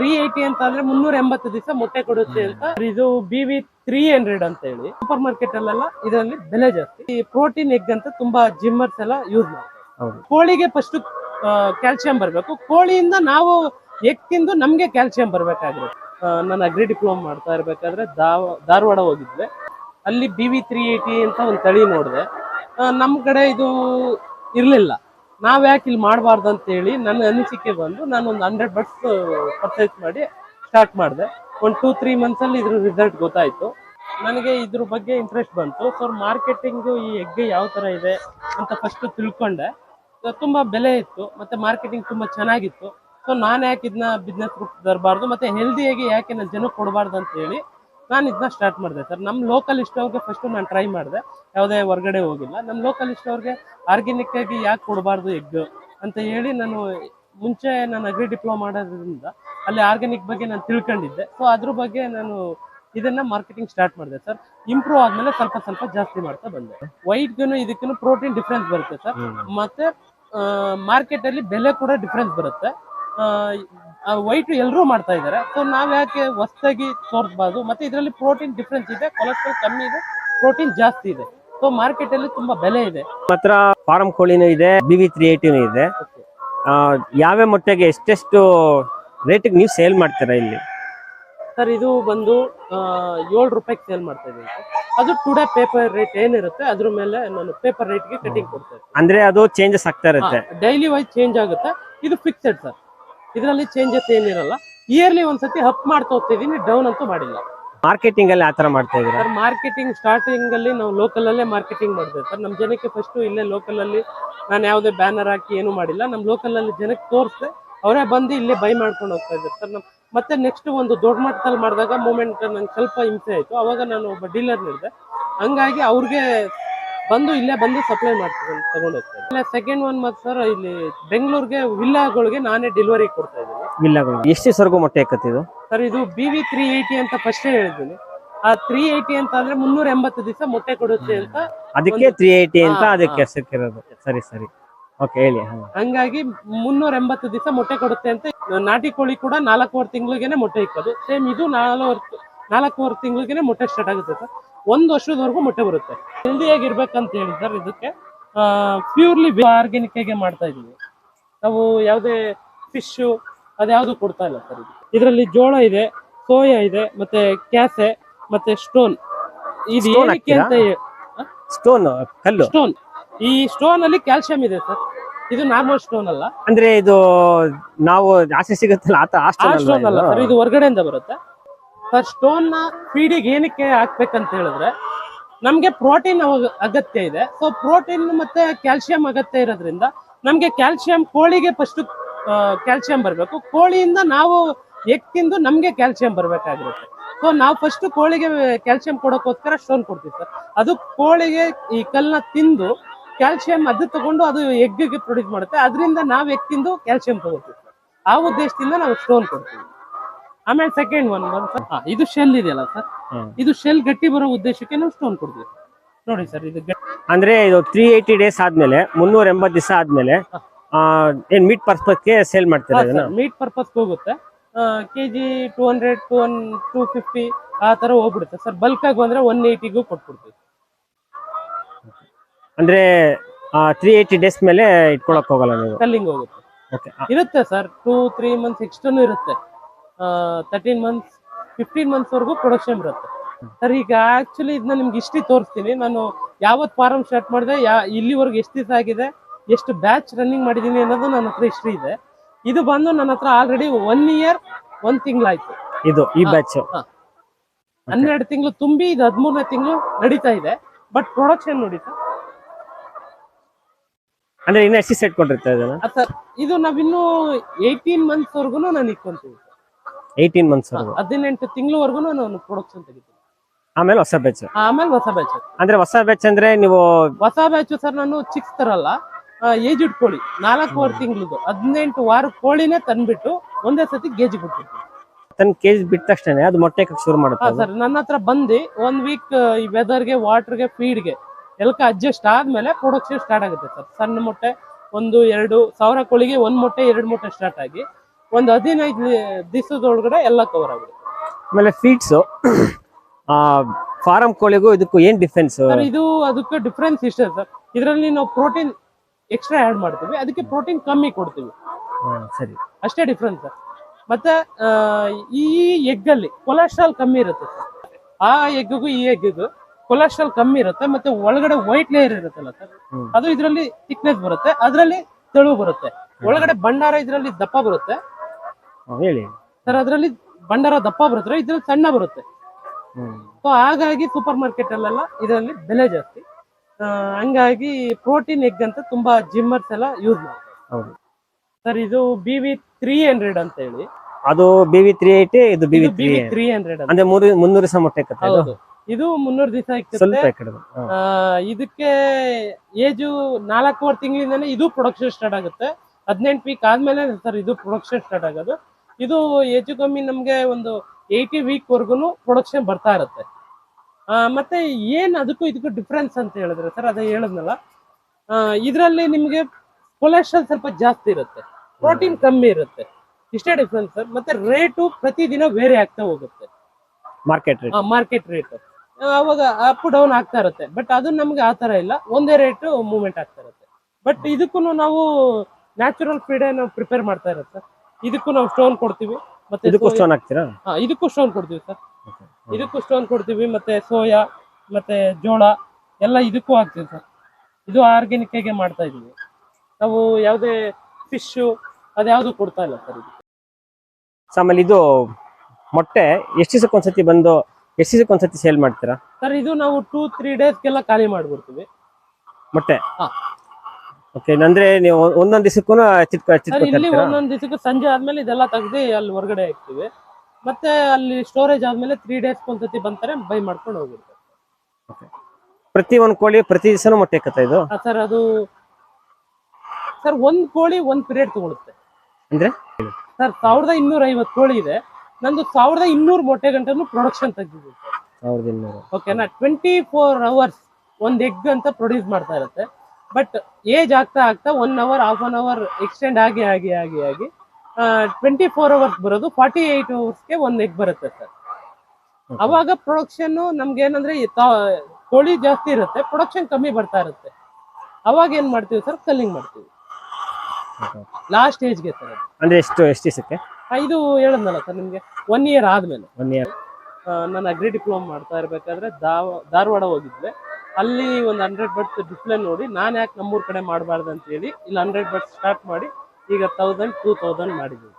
Three eighty ಅಂತ ಅಂದ್ರೆ ಮುನ್ನೂರ ಎಂಬತ್ತು ದಿವಸ ಮೊಟ್ಟೆ ಕೊಡುತ್ತೆ ಅಂತ. ಇದು ಬಿವಿ ತ್ರೀ ಹಂಡ್ರೆಡ್ ಅಂತ ಹೇಳಿ. ಸೂಪರ್ ಮಾರ್ಕೆಟ್ ಅಲ್ಲೆಲ್ಲ ಇದರಲ್ಲಿ ಬೆಲೆ ಜಾಸ್ತಿ. ಈ ಪ್ರೋಟೀನ್ ಎಗ್ ಅಂತ ತುಂಬಾ ಜಿಮ್ಮರ್ಸ್ ಎಲ್ಲ ಯೂಸ್ ಮಾಡ್ತಾರೆ. ಕೋಳಿಗೆ ಫಸ್ಟ್ ಕ್ಯಾಲ್ಸಿಯಂ ಬರಬೇಕು. ಕೋಳಿಯಿಂದ ನಾವು ಎಗ್ ತಿಂದು ನಮ್ಗೆ ಕ್ಯಾಲ್ಸಿಯಂ ಬರ್ಬೇಕಾಗಿರುತ್ತೆ. ಆ, ನಾನು ಅಗ್ರಿ ಡಿಪ್ಲೊಮಾ ಮಾಡ್ತಾ ಇರ್ಬೇಕಾದ್ರೆ ಧಾರವಾಡ ಹೋಗಿದ್ದೆ. ಅಲ್ಲಿ ಬಿವಿ ತ್ರೀ ಏಯ್ಟಿ ಅಂತ ಒಂದು ತಳಿ ನೋಡಿದೆ. ನಮ್ಮ ಕಡೆ ಇದು ಇರಲಿಲ್ಲ. ನಾವ್ ಯಾಕೆ ಇಲ್ಲಿ ಮಾಡಬಾರ್ದು ಅಂತ ಹೇಳಿ ನನ್ನ ಅನಿಸಿಕೆ ಬಂದು ನಾನು ಒಂದು ಹಂಡ್ರೆಡ್ ಬಟ್ಸ್ ಪರ್ಚೇಸ್ ಮಾಡಿ ಸ್ಟಾರ್ಟ್ ಮಾಡಿದೆ. ಒಂದು ಟೂ ತ್ರೀ ಮಂತ್ಸ್ ಅಲ್ಲಿ ಇದ್ರ ರಿಸಲ್ಟ್ ಗೊತ್ತಾಯ್ತು. ನನಗೆ ಇದ್ರ ಬಗ್ಗೆ ಇಂಟ್ರೆಸ್ಟ್ ಬಂತು. ಸೊ ಮಾರ್ಕೆಟಿಂಗ್ ಈ ಎಗ್ಗೆ ಯಾವ ತರ ಇದೆ ಅಂತ ಫಸ್ಟ್ ತಿಳ್ಕೊಂಡೆ. ತುಂಬ ಬೆಲೆ ಇತ್ತು, ಮತ್ತೆ ಮಾರ್ಕೆಟಿಂಗ್ ತುಂಬಾ ಚೆನ್ನಾಗಿತ್ತು. ಸೊ ನಾನು ಯಾಕೆ ಇದನ್ನ ಬಿಸ್ನೆಸ್ ರೂಪ್ ತರಬಾರ್ದು ಮತ್ತೆ ಹೆಲ್ದಿಯಾಗಿ ಯಾಕೆ ನಾನು ಜನಕ್ಕೆ ಕೊಡಬಾರ್ದು ಅಂತ ಹೇಳಿ ನಾನು ಇದನ್ನ ಸ್ಟಾರ್ಟ್ ಮಾಡಿದೆ. ಸರ್ ನಮ್ಮ ಲೋಕಲ್ ಇಷ್ಟವ್ರಿಗೆ ಫಸ್ಟ್ ನಾನು ಟ್ರೈ ಮಾಡಿದೆ. ಯಾವುದೇ ಹೊರಗಡೆ ಹೋಗಿಲ್ಲ. ನಮ್ಮ ಲೋಕಲ್ ಇಷ್ಟವ್ರಿಗೆ ಆರ್ಗ್ಯಾನಿಕ್ ಆಗಿ ಯಾಕೆ ಕೊಡಬಾರ್ದು ಎಗ್ ಅಂತ ಹೇಳಿ ನಾನು ಮುಂಚೆ ನಾನು ಅಗ್ರಿ ಡಿಪ್ಲೊಮಾ ಮಾಡೋದ್ರಿಂದ ಅಲ್ಲಿ ಆರ್ಗ್ಯಾನಿಕ್ ಬಗ್ಗೆ ನಾನು ತಿಳ್ಕೊಂಡಿದ್ದೆ. ಸೊ ಅದ್ರ ಬಗ್ಗೆ ನಾನು ಇದನ್ನ ಮಾರ್ಕೆಟಿಂಗ್ ಸ್ಟಾರ್ಟ್ ಮಾಡಿದೆ. ಸರ್ ಇಂಪ್ರೂವ್ ಆದ್ಮೇಲೆ ಸ್ವಲ್ಪ ಸ್ವಲ್ಪ ಜಾಸ್ತಿ ಮಾಡ್ತಾ ಬಂದೆ. ವೈಟ್ಗೂ ಇದಕ್ಕೂ ಪ್ರೋಟೀನ್ ಡಿಫ್ರೆನ್ಸ್ ಬರುತ್ತೆ ಸರ್ ಮತ್ತೆ ಮಾರ್ಕೆಟ್ ಅಲ್ಲಿ ಬೆಲೆ ಕೂಡ ಡಿಫ್ರೆನ್ಸ್ ಬರುತ್ತೆ. ವೈಟ್ ಎಲ್ಲರೂ ಮಾಡ್ತಾ ಇದ್ದಾರೆ. ಸೊ ನಾವ್ ಯಾಕೆ ಹೊಸದಾಗಿ ತೋರಿಸಬಾರ್ದು? ಮತ್ತೆ ಇದರಲ್ಲಿ ಪ್ರೋಟೀನ್ ಡಿಫ್ರೆನ್ಸ್ ಇದೆ. ಕೊಲೆಸ್ಟ್ರಾಲ್ ಕಮ್ಮಿ ಇದೆ. ಪ್ರೋಟೀನ್ ಜಾಸ್ತಿ ಇದೆ. ಸೊ ಮಾರ್ಕೆಟ್ ಅಲ್ಲಿ ತುಂಬಾ ಬೆಲೆ ಇದೆ. ಮಾತ್ರ ಫಾರಂ ಕೋಳಿನೂ ಇದೆ ಬಿ ವಿ ತ್ರೀ ಏಯ್ಟಿನೂ ಇದೆ. ಆ, ಯಾವ್ಯಾವ ಮೊಟ್ಟೆಗೆ ಎಷ್ಟೆಷ್ಟು ರೇಟಿಗೆ ನೀವು ಸೇಲ್ ಮಾಡ್ತೀರಾ ಇಲ್ಲಿ? ಸರ್ ಇದು ಬಂದು ಏಳು ರೂಪಾಯಿಗೆ ಸೇಲ್ ಮಾಡ್ತಾ ಇದ್ದೀನಿ. ಅದು ಟುಡೇ ಪೇಪರ್ ರೇಟ್ ಏನಿರುತ್ತೆ ಅದ್ರ ಮೇಲೆ ನಾನು ಪೇಪರ್ ರೇಟ್ಗೆ ಕಟಿಂಗ್ ಕೊಡ್ತೇನೆ ಅಂದ್ರೆ ಅದು ಚೇಂಜಸ್ ಆಗ್ತಾ ಇರುತ್ತೆ. ಡೈಲಿ ವೈಸ್ ಚೇಂಜ್ ಆಗುತ್ತೆ. ಇದು ಫಿಕ್ಸೆಡ್ ಸರ್ ಇದರಲ್ಲಿ ಚೇಂಜಸ್ ಏನಿರಲ್ಲ. ಇಯರ್ಲಿ ಒಂದ್ಸತಿ ಅಪ್ ಮಾಡ್ತಾ ಹೋಗ್ತಿದೀನಿ ಡೌನ್ ಅಂತೂ ಮಾಡಿಲ್ಲ. ಮಾರ್ಕೆಟಿಂಗ್ ಅಲ್ಲಿ ಆತರ ಮಾಡ್ತಾ ಇದೀರಾ ಸರ್ ಮಾರ್ಕೆಟಿಂಗ್ ಸ್ಟಾರ್ಟಿಂಗ್ ಅಲ್ಲಿ ನಾವು ಲೋಕಲ್ ಅಲ್ಲೇ ಮಾರ್ಕೆಟಿಂಗ್ ಮಾಡ್ತೇವೆ. ಸರ್ ನಮ್ಮ ಜನಕ್ಕೆ ಫಸ್ಟ್ ಇಲ್ಲೇ ಲೋಕಲ್ ಅಲ್ಲಿ ನಾನು ಯಾವುದೇ ಬ್ಯಾನರ್ ಹಾಕಿ ಏನು ಮಾಡಿಲ್ಲ. ನಮ್ಮ ಲೋಕಲ್ ಅಲ್ಲಿ ಜನಕ್ಕೆ ತೋರಿಸ್ದೆ ಅವರೇ ಬಂದು ಇಲ್ಲೇ ಬೈ ಮಾಡ್ಕೊಂಡು ಹೋಗ್ತಾ ಇದ್ದಾರೆ. ಸರ್ ನಮ್ ಮತ್ತೆ ನೆಕ್ಸ್ಟ್ ಒಂದು ದೊಡ್ಡ ಮಟ್ಟದಲ್ಲಿ ಮಾಡಿದಾಗ ಮೂಮೆಂಟ್ ನಂಗೆ ಸ್ವಲ್ಪ ಹಿಂಸೆ ಆಯ್ತು. ಅವಾಗ ನಾನು ಒಬ್ಬ ಡೀಲರ್ ನೀಡಿದೆ ಹಂಗಾಗಿ ಅವ್ರಿಗೆ ಬಂದು ಇಲ್ಲೇ ಬಂದು ಸಪ್ಲೈ ಮಾಡ್ತೀವಿ ತಗೊಂಡು ಹೋಗ್ತಾರೆ. ಇಲ್ಲ ಸೆಕೆಂಡ್ ಒನ್ ಮತ್ತೆ ಸರ್ ಇಲ್ಲಿ ಬೆಂಗಳೂರಿಗೆ ವಿಲ್ಲಾಗಳಿಗೆ ನಾನೇ ಡೆಲಿವರಿ ಕೊಡ್ತಾ ಇದ್ದೀನಿ. ವಿಲ್ಲಾಗಳು ಎಷ್ಟು ಸರ್ಗು ಮೊಟ್ಟೆ ಹಾಕತ್ತಿದ್ದು ಸರ್ ಇದು ಬಿ ವಿ ತ್ರೀ ಏಯ್ಟಿ ಅಂತ ಫಸ್ಟ್ ಹೇಳಿದ್ದೀನಿ. ಆ ತ್ರೀ ಏಯ್ಟಿ ಅಂತ ಅಂದ್ರೆ ಮುನ್ನೂರ ಎಂಬತ್ತು ದಿವಸ ಮೊಟ್ಟೆ ಕೊಡುತ್ತೆ ಅಂತ ಅದಕ್ಕೆ ತ್ರೀ ಏಯ್ಟಿ ಅಂತ ಅದಕ್ಕೆ. ಸಿಕ್ಕಿರೋದು. ಸರಿ ಸರಿ. ಓಕೆ ಹೇಳಿ ಹಂಗಾಗಿ ಮುನ್ನೂರ ಎಂಬತ್ತು ದಿವಸ ಮೊಟ್ಟೆ ಕೊಡುತ್ತೆ ಅಂತ ನಾಟಿ ಕೋಳಿ ಕೂಡ ನಾಲ್ಕುವರೆ ತಿಂಗಳಿಗೆ ಮೊಟ್ಟೆ ಇಕ್ಕೋದು. ಸೇಮ್ ಇದು ನಾಲ್ವರ್ ನಾಲ್ಕೂವರೆ ತಿಂಗಳಿಗೆನೆ ಮೊಟ್ಟೆ ಸ್ಟಾರ್ಟ್ ಆಗುತ್ತೆ ಸರ್ ಒಂದು ವರ್ಷದವರೆಗೂ ಮೊಟ್ಟೆ ಬರುತ್ತೆ. ಹೆಲ್ದಿಯಾಗಿ ಇರ್ಬೇಕಂತ ಹೇಳಿ ಸರ್ ಇದಕ್ಕೆ ಪ್ಯೂರ್ಲಿ ಆರ್ಗ್ಯಾನಿಕ್ ಆಗಿ ಮಾಡ್ತಾ ಇದೀವಿ ನಾವು ಯಾವುದೇ ಫಿಶು ಅದ್ಯಾವುದು ಕೊಡ್ತಾ ಇಲ್ಲ ಸರ್ ಇದು. ಇದರಲ್ಲಿ ಜೋಳ ಇದೆ ಸೋಯಾ ಇದೆ ಮತ್ತೆ ಕ್ಯಾಸೆ ಮತ್ತೆ ಸ್ಟೋನ್ ಇದು ಏನಕ್ಕೆ ಅಂತ ಸ್ಟೋನ್ ಕಲ್ಲು? ಸ್ಟೋನ್ ಈ ಸ್ಟೋನ್ ಅಲ್ಲಿ ಕ್ಯಾಲ್ಸಿಯಂ ಇದೆ ಸರ್. ಇದು ನಾರ್ಮಲ್ ಸ್ಟೋನ್ ಅಲ್ಲ. ಅಂದ್ರೆ ಇದು ನಾವು ಜಾಸ್ತಿ ಸಿಗುತ್ತಲ್ಲ ಆತ ಆ ಆ ಸ್ಟೋನ್ ಅಲ್ಲ ಸರ್? ಇದು ಹೊರಗಡೆಯಿಂದ ಬರುತ್ತೆ. ಸ್ಟೋನ್ನ ಫೀಡಿಗೆ ಏನಕ್ಕೆ ಹಾಕ್ಬೇಕಂತ ಹೇಳಿದ್ರೆ, ನಮ್ಗೆ ಪ್ರೋಟೀನ್ ಅಗತ್ಯ ಇದೆ. ಸೊ ಪ್ರೋಟೀನ್ ಮತ್ತೆ ಕ್ಯಾಲ್ಸಿಯಂ ಅಗತ್ಯ ಇರೋದ್ರಿಂದ ನಮ್ಗೆ ಕ್ಯಾಲ್ಸಿಯಂ ಕೋಳಿಗೆ ಫಸ್ಟ್ ಕ್ಯಾಲ್ಸಿಯಂ ಬರಬೇಕು. ಕೋಳಿಯಿಂದ ನಾವು ಎಗ್ ತಿಂದು ನಮ್ಗೆ ಕ್ಯಾಲ್ಸಿಯಂ ಬರಬೇಕಾಗಿರುತ್ತೆ. ಸೊ ನಾವು ಫಸ್ಟ್ ಕೋಳಿಗೆ ಕ್ಯಾಲ್ಸಿಯಂ ಕೊಡೋಕ್ಕೋಸ್ಕರ ಸ್ಟೋನ್ ಕೊಡ್ತೀವಿ ಸರ್ ಅದು ಕೋಳಿಗೆ ಈ ಕಲ್ಲನ್ನ ತಿಂದು ಕ್ಯಾಲ್ಸಿಯಂ ಅದು ತಗೊಂಡು ಅದು ಎಗ್ಗೆ ಪ್ರೊಡ್ಯೂಸ್ ಮಾಡುತ್ತೆ. ಅದರಿಂದ ನಾವು ಎಗ್ ತಿಂದು ಕ್ಯಾಲ್ಸಿಯಂ ತಗೋತೀವಿ ಆ ಉದ್ದೇಶದಿಂದ ನಾವು ಸ್ಟೋನ್ ಕೊಡ್ತೀವಿ. ಆಮೇಲೆ ಸೆಕೆಂಡ್ ಒನ್ ಬಂದು ಇದು ಶೆಲ್ ಇದೆಯಲ್ಲ ಸರ್ ಇದು ಶೆಲ್ ಗಟ್ಟಿ ಬರೋ ಉದ್ದೇಶಕ್ಕೆ ನಾವು ಸ್ಟೋನ್ ಕೊಡ್ತೀವಿ. ನೋಡಿ ಸರ್ ಇದು ಅಂದ್ರೆ ಇದು ತ್ರೀ ಏಯ್ಟಿ ಡೇಸ್ ಆದ್ಮೇಲೆ ಮುನ್ನೂರ ಎಂಬತ್ತು ದಿವಸ ಆದ್ಮೇಲೆ ಆ, ಏನ್ ಮೀಟ್ ಪರ್ಸ್ಪೆಕ್ಟ್ಗೆ ಸೇಲ್ ಮಾಡ್ತೀರಾ ಮೀಟ್ ಪರ್ಪಸ್ ಹೋಗುತ್ತೆ. K G two hundred two one two fifty ಆ ತರ ಹೋಗ್ಬಿಡುತ್ತೆ. ಸರ್ ಬಲ್ಕ್ ಆಗಿ ಬಂದ್ರೆ ಒನ್ ಏಯ್ಟಿಗೂ ಕೊಟ್ಬಿಡ್ತೀವಿ. ಅಂದ್ರೆ ತ್ರೀ ಏಯ್ಟಿ ಡೇಸ್ ಮೇಲೆ ಇಟ್ಕೊಳಕ್ ಹೋಗಲ್ಲ ನೀವು? ಕಲ್ಲಿಂಗ್ ಹೋಗುತ್ತೆ. ಓಕೆ ಇರುತ್ತೆ ಸರ್ ಟೂ ತ್ರೀ ಮಂತ್ಸ್ ಎಕ್ಸ್ಟ್ರಾನು ಇರುತ್ತೆ. ತರ್ಟೀನ್ ಮಂತ್ಸ್ ಫಿಫ್ಟೀನ್ ಮಂತ್ಸ್ ವರೆಗೂ ಪ್ರೊಡಕ್ಷನ್ ಬರುತ್ತೆ. ಸರ್ ಈಗ ಆಕ್ಚುಲಿ ಇದನ್ನ ನಿಮ್ಗೆ ಇಷ್ಟಿ ತೋರಿಸ್ತೀನಿ. ನಾನು ಯಾವತ್ತು ಫಾರಂ ಸ್ಟಾರ್ಟ್ ಮಾಡಿದೆ ಯಾ ಇಲ್ಲಿವರೆಗೂ ಎಷ್ಟು ದಿವಸ ಆಗಿದೆ ಎಷ್ಟು ಬ್ಯಾಚ್ ರನ್ನಿಂಗ್ ಮಾಡಿದ್ದೀನಿ ಅನ್ನೋದು ನನ್ನ ಹತ್ರ ಹಿಸ್ಟ್ರಿ ಇದೆ. ಇದು ಬಂದು ನನ್ನ ಹತ್ರ ಆಲ್ರೆಡಿ ಒನ್ ಇಯರ್ ಒಂದ್ ತಿಂಗಳಾಯ್ತು. ಇದು ಈ ಬ್ಯಾಚ್. ಹನ್ನೆರಡು ತಿಂಗಳು ತುಂಬಿ ಇದು ಹದಿಮೂರನೇ ತಿಂಗಳು ನಡೀತಾ ಇದೆ. ಬಟ್ ಪ್ರೊಡಕ್ಷನ್ ನೋಡಿ ಸರ್. ಅಂದ್ರೆ ಇನ್ನ ಎಷ್ಟು ಸೆಟ್ ಕೊಟ್ಟಿರ್ತಾ ಇದನ್ನ ಸರ್ ಇದು ನಾವಿನ್ನು ಏಯ್ಟೀನ್ ಮಂತ್ಸ್ ವರ್ಗು ನಾನು ಇಟ್ಕೊಂತೀವಿ. ಏಯ್ಟೀನ್ ಮಂತ್ಸ್ ಹದಿನೆಂಟು ತಿಂಗಳವರೆಗೂ ನಾನು ಪ್ರೊಡಕ್ಷನ್ ತೆಗಿತೀನಿ ಆಮೇಲೆ ಹೊಸ ಬ್ಯಾಚ್ ಆಮೇಲೆ ಹೊಸ ಬ್ಯಾಚ್ ಅಂದ್ರೆ ಹೊಸ ಬ್ಯಾಚ್ ಅಂದ್ರೆ ನೀವು ಹೊಸ ಬ್ಯಾಚ್ ಸರ್ ನಾನು ಚಿಕ್ಸ್ ತರಲ್ಲ. ಏಜ್ ಕೋಳಿ. ನಾಲ್ಕೂವರೆ ತಿಂಗಳದು. ಹದಿನೆಂಟು ವಾರ ಕೋಳಿನೇ ತಂದ್ಬಿಟ್ಟು ಒಂದೇ ಸತಿ ಗೇಜ್ ಬಿಡ್ತೀನಿ ತನ್ನ ಕೆಜಿ ಬಿಟ್ಟ ತಕ್ಷಣ ಅದು ಮೊಟ್ಟೆ ಶುರು ಮಾಡುತ್ತೆ. ಸರ್ ನನ್ನ ಹತ್ರ ಬಂದು ಒನ್ ವೀಕ್ ಈ ವೆದರ್ಗೆ ವಾಟರ್ಗೆ ಫೀಡ್ಗೆ ಎಲ್ಕ ಅಡ್ಜಸ್ಟ್ ಆದ್ಮೇಲೆ ಪ್ರೊಡಕ್ಷನ್ ಸ್ಟಾರ್ಟ್ ಆಗುತ್ತೆ ಸರ್. ಸಣ್ಣ ಮೊಟ್ಟೆ ಒಂದು ಎರಡು ಸಾವಿರ ಕೋಳಿಗೆ ಒಂದ್ ಮೊಟ್ಟೆ ಎರಡು ಮೊಟ್ಟೆ ಸ್ಟಾರ್ಟ್ ಆಗಿ. ಒಂದು ಹದಿನೈದು ದಿವಸದೊಳಗಡೆ ಎಲ್ಲ ಕವರ್ ಆಗುತ್ತೆ. ಆಮೇಲೆ ಫೀಡ್ಸ್ ಫಾರಂ ಕೋಳಿಗೂ ಇದಕ್ಕೂ ಏನ್ ಡಿಫ್ರೆನ್ಸ್ ಸರ್ ಇದು ಅದಕ್ಕೆ ಡಿಫ್ರೆನ್ಸ್ ಇಷ್ಟ ಸರ್. ಇದರಲ್ಲಿ ನಾವು ಪ್ರೋಟೀನ್ ಎಕ್ಸ್ಟ್ರಾ ಆ್ಯಡ್ ಮಾಡ್ತೀವಿ. ಅದಕ್ಕೆ ಪ್ರೋಟೀನ್ ಕಮ್ಮಿ ಕೊಡ್ತೀವಿ. ಸರಿ. ಅಷ್ಟೇ ಡಿಫ್ರೆನ್ಸ್ ಸರ್. ಮತ್ತೆ ಆ, ಈ ಎಗ್ ಅಲ್ಲಿ ಕೊಲೆಸ್ಟ್ರಾಲ್ ಕಮ್ಮಿ ಇರುತ್ತೆ ಸರ್. ಆ ಎಗ್ಗಿಗೂ ಈ ಎಗ್ಗಿಗೂ ಕೊಲೆಸ್ಟ್ರಾಲ್ ಕಮ್ಮಿ ಇರುತ್ತೆ. ಮತ್ತೆ ಒಳಗಡೆ ವೈಟ್ ಲೇಯರ್ ಇರುತ್ತಲ್ಲ ಸರ್ ಅದು ಇದರಲ್ಲಿ ಥಿಕ್ನೆಸ್ ಬರುತ್ತೆ. ಅದರಲ್ಲಿ ತೆಳು ಬರುತ್ತೆ. ಒಳಗಡೆ ಬಂಡಾರ ಇದರಲ್ಲಿ ದಪ್ಪ ಬರುತ್ತೆ. ಹೇಳಿ. ಸರ್ ಅದರಲ್ಲಿ ಭಂಡಾರ ದಪ್ಪ ಬರುತ್ತೆ ಇದ್ರಲ್ಲಿ ಸಣ್ಣ ಬರುತ್ತೆ. ಸೊ ಹಾಗಾಗಿ ಸೂಪರ್ ಮಾರ್ಕೆಟ್ ಅಲ್ಲೆಲ್ಲ ಇದರಲ್ಲಿ ಬೆಲೆ ಜಾಸ್ತಿ. ಆ, ಹಂಗಾಗಿ ಪ್ರೋಟೀನ್ ಎಗ್ ಅಂತ ತುಂಬಾ ಜಿಮ್ಮರ್ಸ್ ಎಲ್ಲ ಯೂಸ್ ಮಾಡ್ತಾರೆ. ಹೌದು. ಸರ್ ಇದು ಬಿ ವಿ ತ್ರೀ ಹಂಡ್ರೆಡ್ ಅಂತ ಹೇಳಿ. ಅದು ಬಿ ವಿ ತ್ರೀ ಏಯ್ಟಿ ಇದು B V B three V three hundred ಅಂತ. ಅಂದ್ರೆ ಮೂರು ಮುನ್ನೂರು ದಿವಸ ಮೊಟ್ಟೆ ಕತ್ತೆ ಇದು ಹೌದು. ಇದು ಮುನ್ನೂರು ದಿವಸ ಸ್ವಲ್ಪ ಇಕ್ಕತ್ತೆ. ಈ ಕಡೆ ಬನ್ನಿ. ಹಾ. ಆ, ಇದಕ್ಕೆ ಏಜು ನಾಲ್ಕೂವರೆ ತಿಂಗಳಿಂದಾನೆ ಇದು ಪ್ರೊಡಕ್ಷನ್ ಸ್ಟಾರ್ಟ್ ಆಗುತ್ತೆ. ಹದಿನೆಂಟು ವೀಕ್ ಆದ್ಮೇಲೆ ಸರ್ ಇದು ಪ್ರೊಡಕ್ಷನ್ ಸ್ಟಾರ್ಟ್ ಆಗೋದು. ಇದು ಹೆಚ್ಚು ಕಮ್ಮಿ ನಮಗೆ ಒಂದು ಏಯ್ಟಿ ವೀಕ್ ವರೆಗೂನು ಪ್ರೊಡಕ್ಷನ್ ಬರ್ತಾ ಇರುತ್ತೆ. ಮತ್ತೆ ಏನು ಅದಕ್ಕೂ ಇದಕ್ಕೂ ಡಿಫ್ರೆನ್ಸ್ ಅಂತ ಹೇಳಿದ್ರೆ ಸರ್ ಅದೇ ಹೇಳಿದ್ನಲ್ಲ ಇದರಲ್ಲಿ ನಿಮಗೆ ಕೊಲೆಸ್ಟ್ರಾಲ್ ಸ್ವಲ್ಪ ಜಾಸ್ತಿ ಇರುತ್ತೆ. ಪ್ರೋಟೀನ್ ಕಮ್ಮಿ ಇರುತ್ತೆ. ಇಷ್ಟೇ ಡಿಫ್ರೆನ್ಸ್ ಸರ್ ಮತ್ತೆ ರೇಟು ಪ್ರತಿದಿನ ಬೇರೆ ಆಗ್ತಾ ಹೋಗುತ್ತೆ. ಮಾರ್ಕೆಟ್ ರೇಟ್ ಮಾರ್ಕೆಟ್ ರೇಟ್ ಅವಾಗ ಅಪ್ ಡೌನ್ ಆಗ್ತಾ ಇರುತ್ತೆ. ಬಟ್ ಅದು ನಮ್ಗೆ ಆ ತರ ಇಲ್ಲ. ಒಂದೇ ರೇಟ್ ಮೂವ್ಮೆಂಟ್ ಆಗ್ತಾ ಇರುತ್ತೆ. ಬಟ್ ಇದಕ್ಕೂ ನಾವು ನ್ಯಾಚುರಲ್ ಫೀಡ್ ನಾವು ಪ್ರಿಪೇರ್ ಮಾಡ್ತಾ ಇರುತ್ತೆ ಇದಕ್ಕೂ ನಾವು ಸ್ಟೋನ್ ಕೊಡ್ತೀವಿ. ಮತ್ತೆ ಇದಕ್ಕೂ ಸ್ಟೋನ್ ಹಾಕ್ತೀರಾ? ಹಾ, ಇದಕ್ಕೂ ಸ್ಟೋನ್ ಕೊಡ್ತೀವಿ ಸರ್ ಇದಕ್ಕೂ ಸ್ಟೋನ್ ಕೊಡ್ತೀವಿ ಮತ್ತೆ ಸೋಯಾ ಮತ್ತೆ ಜೋಳ ಎಲ್ಲ ಇದಕ್ಕೂ ಹಾಕ್ತೀವಿ ಸರ್ ಇದು ಆರ್ಗ್ಯಾನಿಕ್ ಆಗಿ ಮಾಡ್ತಾ ಇದೀವಿ ನಾವು ಯಾವುದೇ ಫಿಶ್ ಅದ್ಯಾವುದು ಕೊಡ್ತಾ ಇಲ್ಲ ಸರ್ ಇದು ಆಮೇಲೆ ಇದು ಮೊಟ್ಟೆ ಎಷ್ಟು ದಿವಸಕ್ಕೆ ಒಂದ್ಸತಿ ಬಂದು ಎಷ್ಟು ದಿವಸಕ್ಕೆ ಒಂದ್ಸತಿ ಸೇಲ್ ಮಾಡ್ತೀರಾ? ಸರ್ ಇದು ನಾವು ಟೂ ತ್ರೀ ಡೇಸ್ಗೆಲ್ಲ ಖಾಲಿ ಮಾಡ್ಬಿಡ್ತೀವಿ. ಮೊಟ್ಟೆ? ಹಾ. ಓಕೆ ಅಂದ್ರೆ ನೀವು ಒಂದೊಂದ್ ದಿವಸಕ್ಕೂ ಚಿತ್ಕ ಸರ್ ಇಲ್ಲಿ ಒಂದೊಂದ್ ದಿವಸಕ್ಕೆ ಸಂಜೆ ಆದ್ಮೇಲೆ ಇದೆಲ್ಲ ತೆಗ್ದು ಅಲ್ಲಿ ಹೊರಗಡೆ ಹಾಕ್ತಿವಿ. ಮತ್ತೆ ಅಲ್ಲಿ ಸ್ಟೋರೇಜ್ ಆದ್ಮೇಲೆ ತ್ರೀ ಡೇಸ್ ಒಂದ್ಸತಿ ಬಂತಾರೆ ಬೈ ಮಾಡ್ಕೊಂಡು ಹೋಗಿರ್ತಾರೆ ಪ್ರತಿ ಒಂದ್ ಕೋಳಿ ಪ್ರತಿ ದಿವಸನೂ ಮೊಟ್ಟೆ ಇಕ್ಕತ್ತ ಇದು? ಸರ್ ಅದು ಸರ್ ಒಂದ್ ಕೋಳಿ ಒಂದ್ ಪಿರಿಯಡ್ ತಗೊಳುತ್ತೆ. ಅಂದ್ರೆ? ಸರ್ ಸಾವಿರದ ಇನ್ನೂರ ಐವತ್ತು ಕೋಳಿ ಇದೆ. ನಂದು ಸಾವಿರದ ಇನ್ನೂರು ಮೊಟ್ಟೆ ಗಂಟೆನು ಪ್ರೊಡಕ್ಷನ್ ತೆಗ್ದಿದ್ದೀವಿ ಸರ್ ಸಾವಿರದ ಇನ್ನೂರು. ಓಕೆನಾ ಟ್ವೆಂಟಿ ಫೋರ್ ಅವರ್ಸ್ ಒಂದ್ ಎಗ್ ಅಂತ ಪ್ರೊಡ್ಯೂಸ್ ಮಾಡ್ತಾ ಇರುತ್ತೆ. ಬಟ್ ಏಜ್ ಆಗ್ತಾ ಆಗ್ತಾ one hour half an hour extend ಆಗಿ ಆಗಿ ಆಗಿ ಆಗಿ ಟ್ವೆಂಟಿ ಫೋರ್ ಅವರ್ಸ್ ಬರೋದು ಫಾರ್ಟಿ ಏಟ್ ಅವರ್ಸ್ಗೆ ಒಂದ್ ಎಗ್ ಬರುತ್ತೆ ಸರ್ ಅವಾಗ ಪ್ರೊಡಕ್ಷನ್ ನಮ್ಗೆ ಏನಂದ್ರೆ ಕೋಳಿ ಜಾಸ್ತಿ ಇರುತ್ತೆ ಪ್ರೊಡಕ್ಷನ್ ಕಮ್ಮಿ ಬರ್ತಾ ಇರುತ್ತೆ. ಅವಾಗ ಏನ್ ಮಾಡ್ತೀವಿ ಸರ್ ಕಲ್ಲಿಂಗ್ ಮಾಡ್ತೀವಿ. ಲಾಸ್ಟ್ ಏಜ್ಗೆ ಸರ್ ಅಂದ್ರೆ ಎಷ್ಟು ಎಷ್ಟು ದಿವಸಕ್ಕೆ? ಇದು ಹೇಳದ್ನಲ್ಲ ಸರ್ ನಿಮ್ಗೆ? ಒನ್ ಇಯರ್ ಆದ್ಮೇಲೆ. ಒನ್ ಇಯರ್ ನಾನು ಅಗ್ರಿ ಡಿಪ್ಲೊಮಾ ಮಾಡ್ತಾ ಇರ್ಬೇಕಾದ್ರೆ ಧಾರವಾಡ ಹೋಗಿದ್ದೆ. ಅಲ್ಲಿ ಒಂದು ಹಂಡ್ರೆಡ್ ಬರ್ಡ್ಸ್ ಡಿಸ್ಪ್ಲೇ ನೋಡಿ, ನಾನು ಯಾಕೆ ನಮ್ಮೂರ್ ಕಡೆ ಮಾಡಬಾರ್ದು ಅಂತ ಹೇಳಿ, ಇಲ್ಲಿ ಹಂಡ್ರೆಡ್ ಬರ್ಡ್ಸ್ ಸ್ಟಾರ್ಟ್ ಮಾಡಿ, ಈಗ ತೌಸಂಡ್ ಟೂ ತೌಸಂಡ್ ಮಾಡಿದ್ದೀವಿ.